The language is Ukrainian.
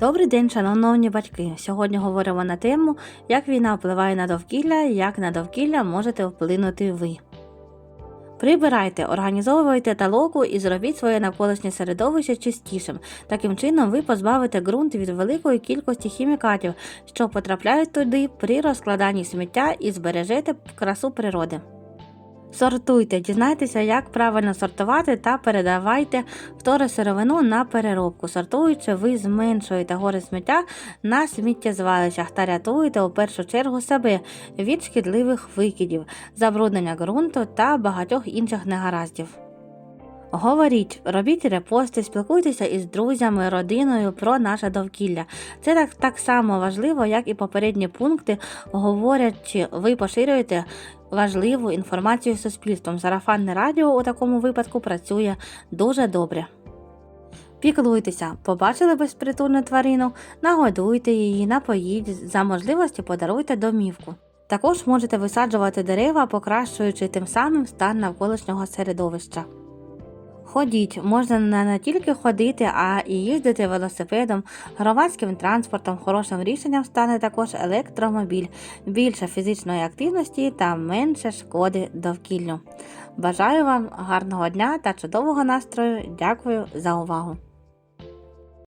Добрий день, шановні батьки. Сьогодні говоримо на тему, як війна впливає на довкілля і як на довкілля можете вплинути ви. Прибирайте, організовуйте талоку і зробіть своє навколишнє середовище чистішим. Таким чином ви позбавите ґрунт від великої кількості хімікатів, що потрапляють туди при розкладанні сміття і збережете красу природи. Сортуйте, дізнайтеся, як правильно сортувати та передавайте второсировину на переробку. Сортуючи, ви зменшуєте гори сміття на сміттєзвалищах та рятуєте у першу чергу себе від шкідливих викидів, забруднення ґрунту та багатьох інших негараздів. Говоріть, робіть репости, спілкуйтеся із друзями, родиною про наше довкілля. Це так, так само важливо, як і попередні пункти, говорячи, ви поширюєте важливу інформацію суспільством. Сарафанне радіо у такому випадку працює дуже добре. Піклуйтеся, побачили безпритульну тварину, нагодуйте її, напоїть, за можливості подаруйте домівку. Також можете висаджувати дерева, покращуючи тим самим стан навколишнього середовища. Ходіть, можна не, тільки ходити, а і їздити велосипедом, громадським транспортом. Хорошим рішенням стане також електромобіль, більше фізичної активності та менше шкоди довкіллю. Бажаю вам гарного дня та чудового настрою. Дякую за увагу!